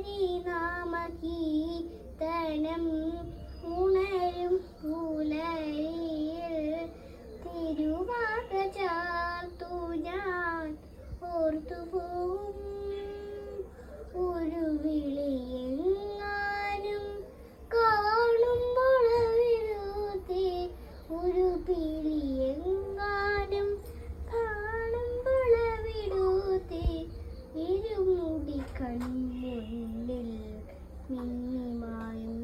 ഹരിനാമകീർത്തനം ഉണരും പുലരിയിൽ തിരുവാക ചാർത്തു ഞാൻ ഓർത്തുപോകും ഒരു my